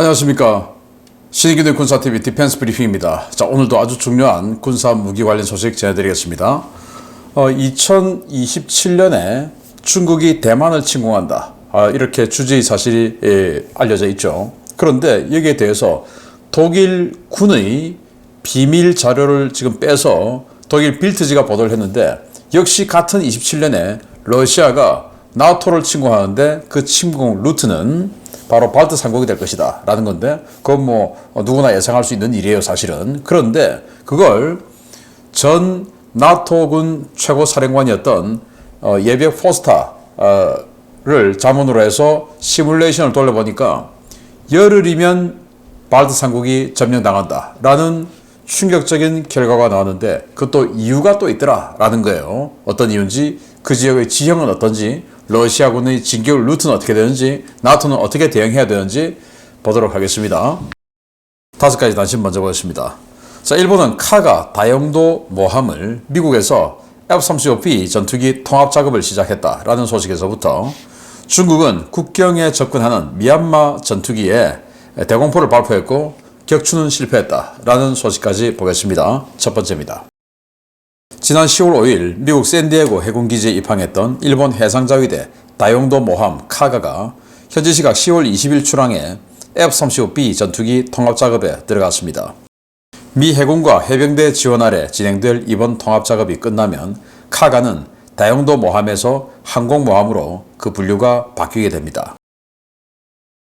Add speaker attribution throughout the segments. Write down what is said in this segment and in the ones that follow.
Speaker 1: 안녕하십니까. 신의기대 군사TV 디펜스 브리핑입니다. 자, 오늘도 아주 중요한 군사 무기 관련 소식 전해드리겠습니다. 어, 2027년에 중국이 대만을 침공한다. 아, 이렇게 주제의 사실이 예, 알려져 있죠. 그런데 여기에 대해서 독일 군의 비밀 자료를 지금 빼서 독일 빌트지가 보도를 했는데 역시 같은 27년에 러시아가 나토를 침공하는데 그 침공 루트는 바로 발트 상국이 될 것이다. 라는 건데 그건 뭐 누구나 예상할 수 있는 일이에요 사실은. 그런데 그걸 전 나토군 최고 사령관이었던 어, 예벽 포스타를 자문으로 해서 시뮬레이션을 돌려보니까 열흘이면 발트 상국이 점령당한다. 라는 충격적인 결과가 나왔는데 그것도 이유가 또 있더라. 라는 거예요. 어떤 이유인지 그 지역의 지형은 어떤지 러시아군의 진격 루트는 어떻게 되는지 나토는 어떻게 대응해야 되는지 보도록 하겠습니다 다섯 가지 단신 먼저 보겠습니다 자 일본은 카가 다용도 모함을 미국에서 F-35B 전투기 통합 작업을 시작했다라는 소식에서부터 중국은 국경에 접근하는 미얀마 전투기에 대공포를 발표했고 격추는 실패했다라는 소식까지 보겠습니다. 첫 번째입니다. 지난 10월 5일 미국 샌디에고 해군기지에 입항했던 일본 해상자위대 다용도 모함 카가가 현지 시각 10월 20일 출항해 F-35B 전투기 통합 작업에 들어갔습니다. 미 해군과 해병대 지원 아래 진행될 이번 통합 작업이 끝나면 카가는 다용도 모함에서 항공 모함으로 그 분류가 바뀌게 됩니다.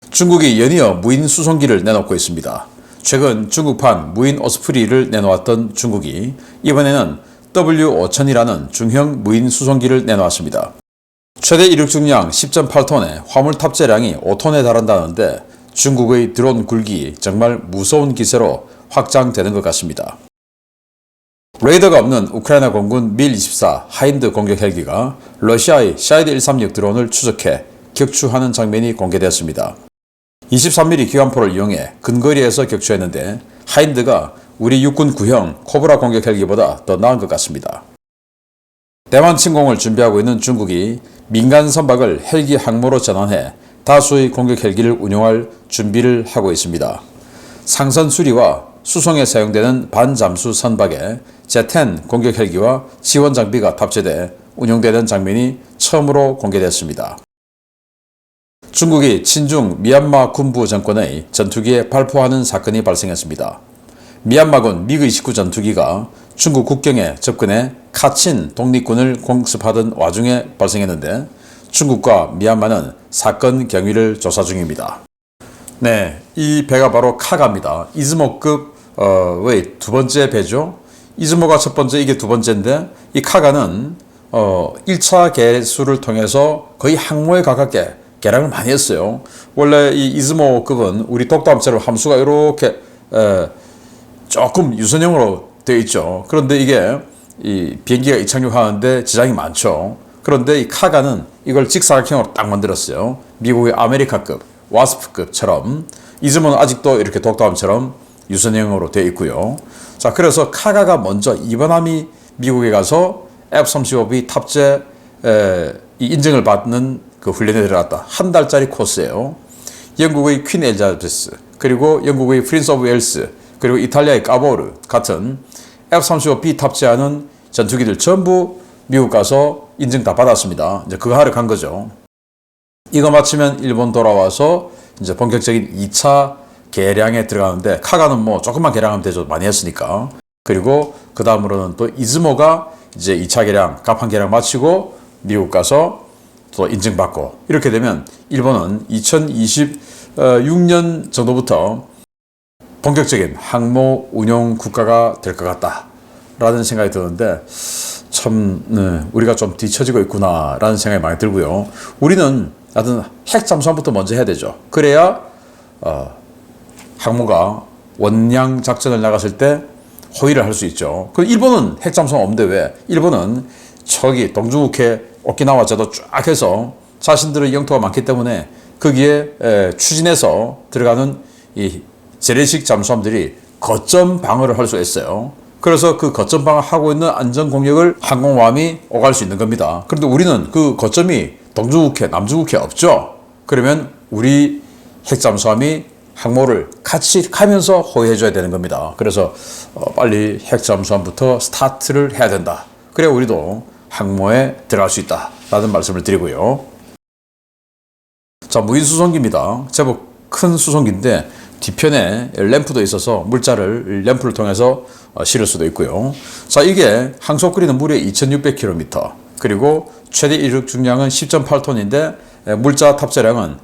Speaker 1: 중국이 연이어 무인 수송기를 내놓고 있습니다. 최근 중국판 무인 오스프리를 내놓았던 중국이 이번에는 W5000이라는 중형 무인 수송기를 내놓았습니다. 최대 이륙 중량 10.8톤에 화물 탑재량이 5톤에 달한다는데 중국의 드론 굴기 정말 무서운 기세로 확장되는 것 같습니다. 레이더가 없는 우크라이나 공군 밀24 하인드 공격 헬기가 러시아의 샤이드 136 드론을 추적해 격추하는 장면이 공개되었습니다. 23mm 기관포를 이용해 근거리에서 격추했는데 하인드가 우리 육군 구형 코브라 공격 헬기보다 더 나은 것 같습니다. 대만 침공을 준비하고 있는 중국이 민간 선박을 헬기 항모로 전환해 다수의 공격 헬기를 운용할 준비를 하고 있습니다. 상선 수리와 수송에 사용되는 반잠수 선박에 제10 공격 헬기와 지원 장비가 탑재돼 운용되는 장면이 처음으로 공개됐습니다. 중국이 친중 미얀마 군부 정권의 전투기에 발포하는 사건이 발생했습니다. 미얀마군 미그 29 전투기가 중국 국경에 접근해 카친 독립군을 공습하던 와중에 발생했는데 중국과 미얀마는 사건 경위를 조사 중입니다. 네, 이 배가 바로 카가입니다. 이즈모급 어, 왜두 번째 배죠. 이즈모가 첫 번째, 이게 두 번째인데 이 카가는 어, 1차 개수를 통해서 거의 항모에 가깝게 개량을 많이 했어요. 원래 이 이즈모급은 우리 독도함처럼 함수가 이렇게 에, 조금 유선형으로 되어 있죠. 그런데 이게 이 비행기가 이착륙하는데 지장이 많죠. 그런데 이 카가는 이걸 직사각형으로 딱 만들었어요. 미국의 아메리카급, 와스프급처럼 이즈모는 아직도 이렇게 독도함처럼 유선형으로 되어 있고요. 자, 그래서 카가가 먼저 이번함이 미국에 가서 F-35B 탑재 에, 이 인증을 받는 그 훈련에 들어갔다. 한 달짜리 코스예요. 영국의 퀸 엘자베스, 그리고 영국의 프린스 오브 웰스, 그리고 이탈리아의 까보르 같은 F-35B 탑재하는 전투기들 전부 미국 가서 인증 다 받았습니다. 이제 그거 하러 간 거죠. 이거 마치면 일본 돌아와서 이제 본격적인 2차 개량에 들어가는데 카가는 뭐 조금만 개량하면 되죠. 많이 했으니까. 그리고 그 다음으로는 또 이즈모가 이제 2차 개량, 갑판 개량 마치고 미국 가서 또 인증받고 이렇게 되면 일본은 2026년 정도부터 본격적인 항모 운용 국가가 될 것 같다라는 생각이 드는데 참 네, 우리가 좀 뒤처지고 있구나라는 생각이 많이 들고요. 우리는 하여튼 핵 잠수함부터 먼저 해야 되죠. 그래야 어, 항모가 원량 작전을 나갔을 때 호위를 할 수 있죠. 그 일본은 핵 잠수함 없는데 왜? 일본은 저기 동중국해 오키나와 저도 쫙 해서 자신들의 영토가 많기 때문에 거기에 에, 추진해서 들어가는 이 재래식 잠수함들이 거점 방어를 할 수 있어요. 그래서 그 거점 방어 하고 있는 안전 공격을 항공모함이 오갈 수 있는 겁니다. 그런데 우리는 그 거점이 동중국해, 남중국해 없죠. 그러면 우리 핵잠수함이 항모를 같이 가면서 호위해줘야 되는 겁니다. 그래서 어, 빨리 핵 잠수함부터 스타트를 해야 된다. 그래 우리도 항모에 들어갈 수 있다 라는 말씀을 드리고요. 자 무인 수송기입니다. 제법 큰 수송기인데 뒤편에 램프도 있어서 물자를 램프를 통해서 어, 실을 수도 있고요. 자 이게 항속 거리는 무려 2,600km 그리고 최대 이륙 중량은 10.8톤인데 물자 탑재량은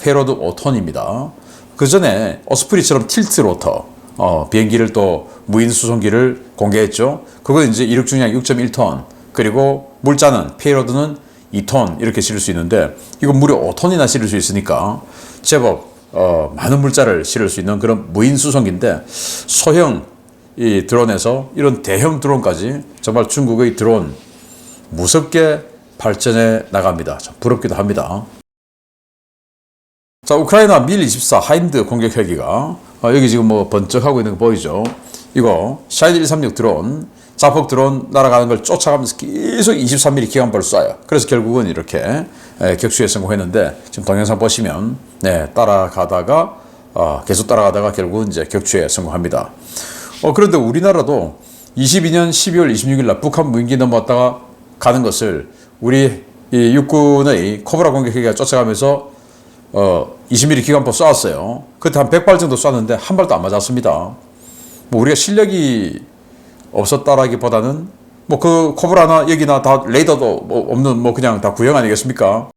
Speaker 1: 페로드 5톤입니다. 그 전에 오스프리처럼 틸트 로터 어, 비행기를 또 무인 수송기를 공개했죠. 그건 이제 이륙 중량 6.1톤 그리고 물자는 페이로드는 2톤 이렇게 실을 수 있는데 이건 무려 5톤이나 실을 수 있으니까 제법 어, 많은 물자를 실을 수 있는 그런 무인 수송기인데 소형 이 드론에서 이런 대형 드론까지 정말 중국의 드론 무섭게 발전해 나갑니다. 참 부럽기도 합니다. 자, 우크라이나 밀24 하인드 공격 헬기가 어, 여기 지금 뭐 번쩍하고 있는 거 보이죠? 이거 샤이드 136 드론 자폭 드론 날아가는 걸 쫓아가면서 계속 23mm 기관벌 쏴요. 그래서 결국은 이렇게 에, 격추에 성공했는데 지금 동영상 보시면 네, 따라가다가 어, 계속 따라가다가 결국은 이제 격추에 성공합니다. 어, 그런데 우리나라도 22년 12월 26일 날 북한 무인기 넘어왔다가 가는 것을 우리 이 육군의 코브라 공격 헬기가 쫓아가면서 어, 20mm 기관포 쐈어요. 그때 한 100발 정도 쐈는데 한 발도 안 맞았습니다. 뭐 우리가 실력이 없었다라기보다는 뭐 그 코브라나 여기나 다 레이더도 뭐 없는 뭐 그냥 다 구형 아니겠습니까?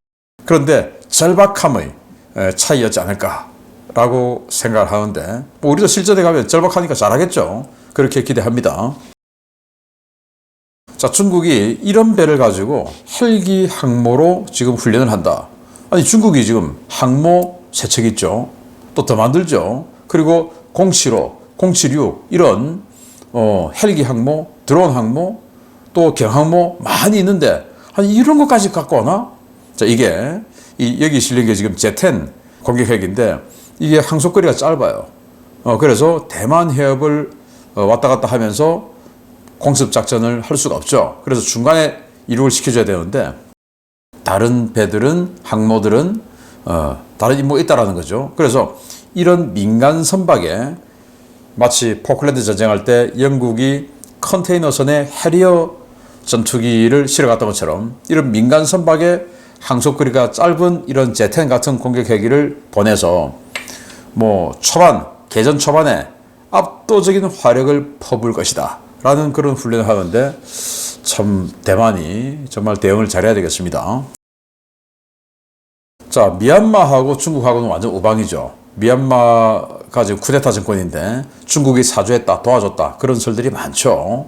Speaker 1: 그런데 절박함의 에, 차이였지 않을까라고 생각을 하는데 뭐 우리도 실전에 가면 절박하니까 잘하겠죠. 그렇게 기대합니다. 자, 중국이 이런 배를 가지고 헬기 항모로 지금 훈련을 한다. 아니, 중국이 지금 항모 세척 있죠. 또 더 만들죠. 그리고 075, 076 이런 어, 헬기 항모, 드론 항모, 또 경항모 많이 있는데 아니 이런 것까지 갖고 오나? 자, 이게 이 여기 실린 게 지금 제텐 공격 헬기인데 이게 항속거리가 짧아요. 어, 그래서 대만 해협을 어, 왔다 갔다 하면서 공습 작전을 할 수가 없죠. 그래서 중간에 이륙을 시켜줘야 되는데 다른 배들은 항모들은 어, 다른 임무가 있다라는 거죠. 그래서 이런 민간 선박에 마치 포클랜드 전쟁할 때 영국이 컨테이너선에 해리어 전투기를 실어갔던 것처럼 이런 민간 선박에 항속거리가 짧은 이런 제텐 같은 공격 헬기를 보내서 뭐 초반 개전 초반에 압도적인 화력을 퍼부을 것이다. 라는 그런 훈련을 하는데 참 대만이 정말 대응을 잘해야 되겠습니다. 자, 미얀마하고 중국하고는 완전 우방이죠. 미얀마가 지금 쿠데타 정권인데 중국이 사주했다, 도와줬다 그런 설들이 많죠.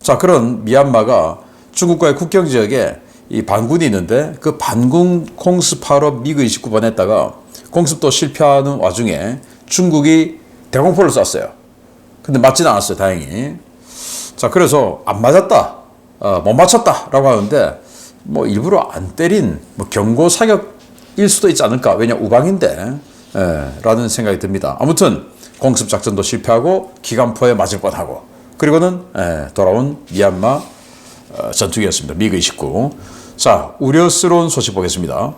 Speaker 1: 자, 그런 미얀마가 중국과의 국경 지역에 이 반군이 있는데 그 반군 공습하러 미그 29번 했다가 공습도 실패하는 와중에 중국이 대공포를 쐈어요. 근데 맞지는 않았어요, 다행히. 자, 그래서 안 맞았다, 어, 못 맞췄다라고 하는데 뭐 일부러 안 때린 뭐 경고 사격일 수도 있지 않을까? 왜냐 우방인데, 예, 라는 생각이 듭니다. 아무튼 공습 작전도 실패하고 기관포에 맞을 뻔하고 그리고는 예, 돌아온 미얀마 어, 전투기였습니다. 미그 29. 자, 우려스러운 소식 보겠습니다.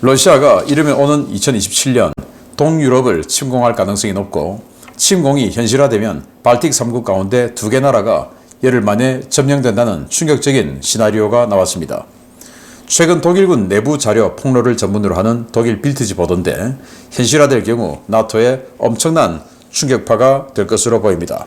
Speaker 1: 러시아가 이르면 오는 2027년 동유럽을 침공할 가능성이 높고 침공이 현실화되면 발틱 3국 가운데 두 개 나라가 열흘 만에 점령된다는 충격적인 시나리오가 나왔습니다. 최근 독일군 내부 자료 폭로를 전문으로 하는 독일 빌트지 보도인데 현실화될 경우 나토에 엄청난 충격파가 될 것으로 보입니다.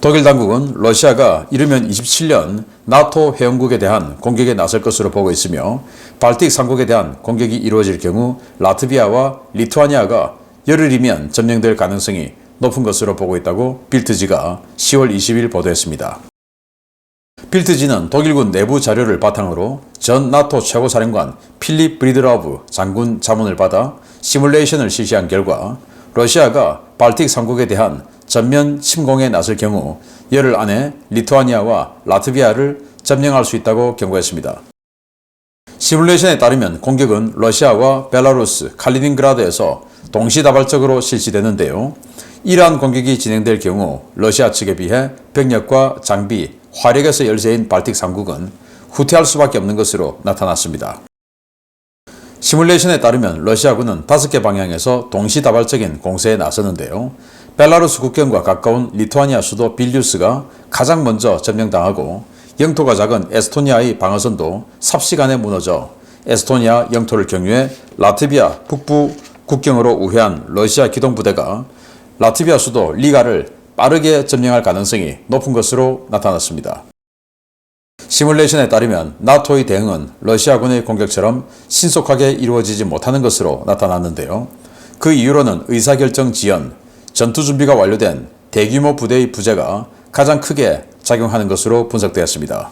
Speaker 1: 독일 당국은 러시아가 이르면 27년 나토 회원국에 대한 공격에 나설 것으로 보고 있으며 발틱 3국에 대한 공격이 이루어질 경우 라트비아와 리투아니아가 열흘이면 점령될 가능성이 높은 것으로 보고 있다고 빌트지가 10월 20일 보도했습니다. 빌트지는 독일군 내부 자료를 바탕으로 전 나토 최고사령관 필립 브리드라우브 장군 자문을 받아 시뮬레이션을 실시한 결과 러시아가 발틱 3국에 대한 전면 침공에 나설 경우 열흘 안에 리투아니아와 라트비아를 점령할 수 있다고 경고했습니다. 시뮬레이션에 따르면 공격은 러시아와 벨라루스, 칼리닝그라드에서 동시다발적으로 실시되는데요. 이러한 공격이 진행될 경우 러시아 측에 비해 병력과 장비, 화력에서 열세인 발틱 3국은 후퇴할 수밖에 없는 것으로 나타났습니다. 시뮬레이션에 따르면 러시아군은 다섯 개 방향에서 동시다발적인 공세에 나서는데요. 벨라루스 국경과 가까운 리투아니아 수도 빌뉴스가 가장 먼저 점령당하고 영토가 작은 에스토니아의 방어선도 삽시간에 무너져 에스토니아 영토를 경유해 라트비아 북부 국경으로 우회한 러시아 기동부대가 라트비아 수도 리가를 빠르게 점령할 가능성이 높은 것으로 나타났습니다. 시뮬레이션에 따르면 나토의 대응은 러시아군의 공격처럼 신속하게 이루어지지 못하는 것으로 나타났는데요. 그 이유로는 의사결정 지연, 전투 준비가 완료된 대규모 부대의 부재가 가장 크게 작용하는 것으로 분석되었습니다.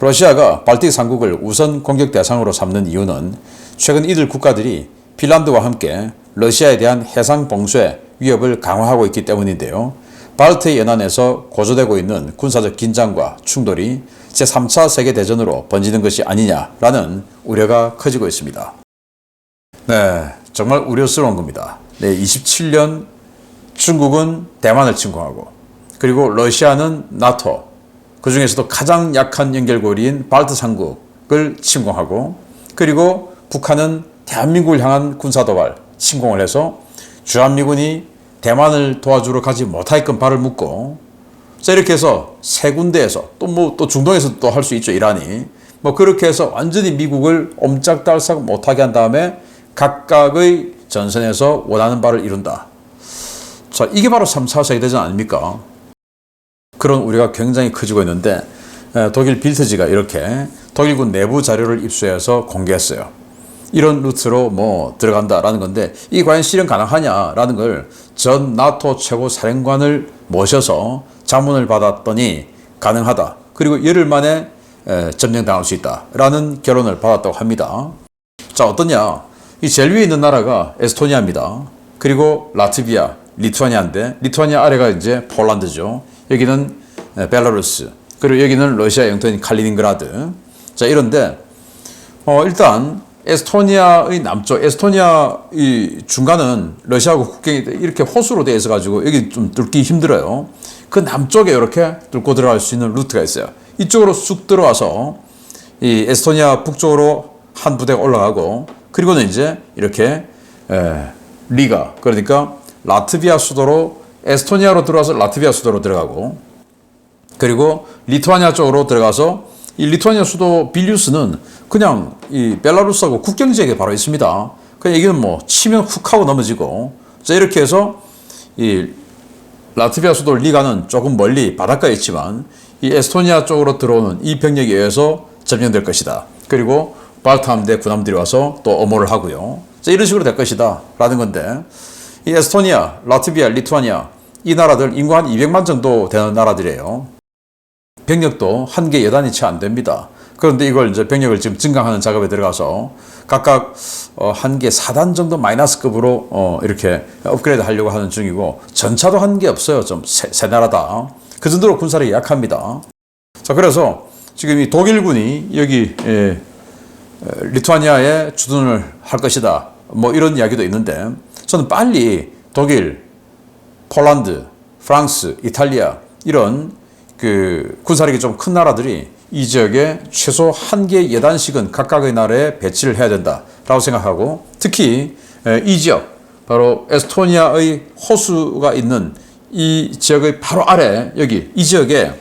Speaker 1: 러시아가 발틱 삼국을 우선 공격 대상으로 삼는 이유는 최근 이들 국가들이 핀란드와 함께 러시아에 대한 해상 봉쇄 위협을 강화하고 있기 때문인데요. 발트해 연안에서 고조되고 있는 군사적 긴장과 충돌이 제3차 세계대전으로 번지는 것이 아니냐라는 우려가 커지고 있습니다. 네, 정말 우려스러운 겁니다. 네, 27년 중국은 대만을 침공하고 그리고 러시아는 나토 그 중에서도 가장 약한 연결고리인 발트 삼국을 침공하고 그리고 북한은 대한민국을 향한 군사도발 침공을 해서 주한미군이 대만을 도와주러 가지 못하게끔 발을 묶고 자 이렇게 해서 세 군데에서 또 뭐 또 중동에서 또할 수 있죠 이란이 뭐 그렇게 해서 완전히 미국을 옴짝달싹 못하게 한 다음에 각각의 전선에서 원하는 바를 이룬다. 자 이게 바로 3차 세계대전 아닙니까? 그런 우려가 굉장히 커지고 있는데 에, 독일 빌트지가 이렇게 독일군 내부 자료를 입수해서 공개했어요. 이런 루트로 뭐 들어간다라는 건데 이 과연 실현 가능하냐라는 걸 전 나토 최고 사령관을 모셔서 자문을 받았더니 가능하다. 그리고 열흘 만에 에, 점령당할 수 있다라는 결론을 받았다고 합니다. 자 어떠냐? 이 제일 위에 있는 나라가 에스토니아입니다. 그리고 라트비아, 리투아니아인데 리투아니아 아래가 이제 폴란드죠. 여기는 에, 벨라루스. 그리고 여기는 러시아 영토인 칼리닝그라드. 자 이런데 어, 일단 에스토니아의 남쪽, 에스토니아 이 중간은 러시아하고 국경이 이렇게 호수로 되어 있어 가지고 여기 좀 뚫기 힘들어요. 그 남쪽에 이렇게 뚫고 들어갈 수 있는 루트가 있어요. 이쪽으로 쑥 들어와서 이 에스토니아 북쪽으로 한 부대가 올라가고 그리고는 이제 이렇게 에, 리가 그러니까 라트비아 수도로 에스토니아로 들어와서 라트비아 수도로 들어가고 그리고 리투아니아 쪽으로 들어가서 이 리투아니아 수도 빌뉴스는 그냥 이 벨라루스하고 국경 지역에 바로 있습니다. 그냥 여기는 뭐 치면 훅 하고 넘어지고 자 이렇게 해서 이 라트비아 수도 리가는 조금 멀리 바닷가에 있지만 이 에스토니아 쪽으로 들어오는 이 병력에 의해서 점령될 것이다. 그리고 발트 함대 군함들이 와서 또 엄호를 하고요. 자 이런 식으로 될 것이다 라는 건데 이 에스토니아, 라트비아, 리투아니아 이 나라들 인구 한 200만 정도 되는 나라들이에요. 병력도 한 개 여단이 채 안 됩니다. 그런데 이걸 이제 병력을 지금 증강하는 작업에 들어가서 각각 어, 한개 4단 정도 마이너스급으로 어, 이렇게 업그레이드 하려고 하는 중이고 전차도 한 개 없어요. 좀 세, 세 나라다. 그 정도로 군사력이 약합니다. 자 그래서 지금 이 독일군이 여기 예, 에, 리투아니아에 주둔을 할 것이다. 뭐 이런 이야기도 있는데 저는 빨리 독일, 폴란드, 프랑스, 이탈리아 이런 그 군사력이 좀 큰 나라들이 이 지역에 최소 한 개 예단씩은 각각의 나라에 배치를 해야 된다라고 생각하고 특히 에, 이 지역 바로 에스토니아의 호수가 있는 이 지역의 바로 아래 여기 이 지역에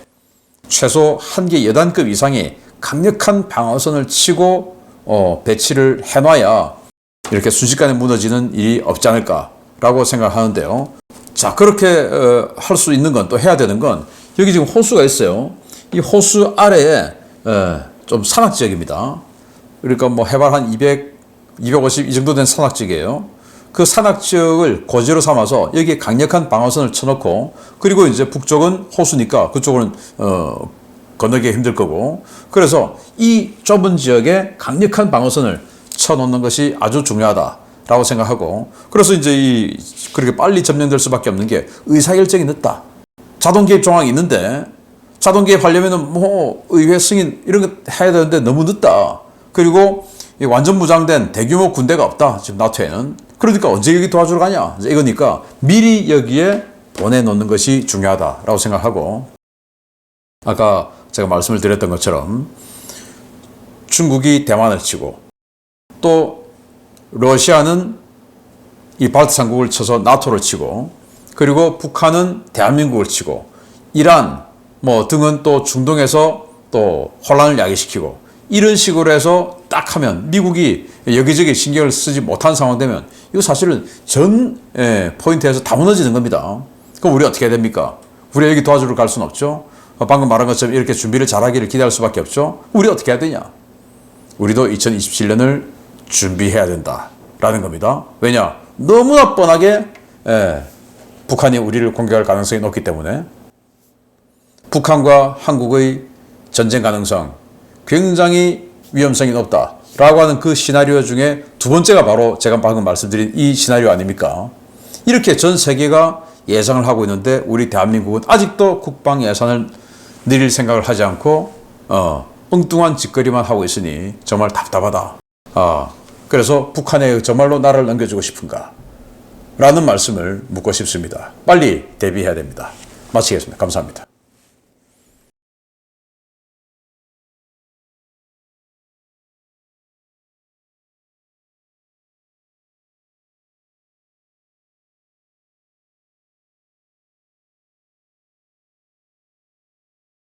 Speaker 1: 최소 한개 여단급 이상의 강력한 방어선을 치고 어, 배치를 해놔야 이렇게 순식간에 무너지는 일이 없지 않을까라고 생각하는데요. 자 그렇게 어, 할 수 있는 건 또 해야 되는 건 여기 지금 호수가 있어요. 이 호수 아래에 에, 좀 산악 지역입니다. 그러니까 뭐 해발 한 200, 250 이 정도 된 산악 지역이에요. 그 산악 지역을 고지로 삼아서 여기에 강력한 방어선을 쳐놓고 그리고 이제 북쪽은 호수니까 그쪽은 어, 건너기 힘들 거고 그래서 이 좁은 지역에 강력한 방어선을 쳐놓는 것이 아주 중요하다 라고 생각하고 그래서 이제 이 그렇게 빨리 점령될 수밖에 없는 게 의사결정이 늦다. 자동 개입 조항이 있는데 자동 개입하려면은 뭐 의회 승인 이런 거 해야 되는데 너무 늦다. 그리고 이 완전 무장된 대규모 군대가 없다. 지금 나토에는. 그러니까 언제 여기 도와주러 가냐? 이거니까 미리 여기에 보내놓는 것이 중요하다라고 생각하고 아까 제가 말씀을 드렸던 것처럼 중국이 대만을 치고 또 러시아는 이 발트 삼국을 쳐서 나토를 치고 그리고 북한은 대한민국을 치고 이란 뭐 등은 또 중동에서 또 혼란을 야기시키고 이런 식으로 해서 딱 하면 미국이 여기저기 신경을 쓰지 못한 상황 되면 이거 사실은 전 예, 포인트에서 다 무너지는 겁니다. 그럼 우리 어떻게 해야 됩니까? 우리 여기 도와주러 갈 수는 없죠. 어, 방금 말한 것처럼 이렇게 준비를 잘하기를 기대할 수밖에 없죠. 우리 어떻게 해야 되냐? 우리도 2027년을 준비해야 된다라는 겁니다. 왜냐? 너무나 뻔하게 예, 북한이 우리를 공격할 가능성이 높기 때문에 북한과 한국의 전쟁 가능성 굉장히 위험성이 높다라고 하는 그 시나리오 중에 두 번째가 바로 제가 방금 말씀드린 이 시나리오 아닙니까? 이렇게 전 세계가 예상을 하고 있는데 우리 대한민국은 아직도 국방 예산을 늘릴 생각을 하지 않고 어, 엉뚱한 짓거리만 하고 있으니 정말 답답하다. 아, 그래서 북한에 정말로 나라를 넘겨주고 싶은가? 라는 말씀을 묻고 싶습니다. 빨리 대비해야 됩니다. 마치겠습니다. 감사합니다.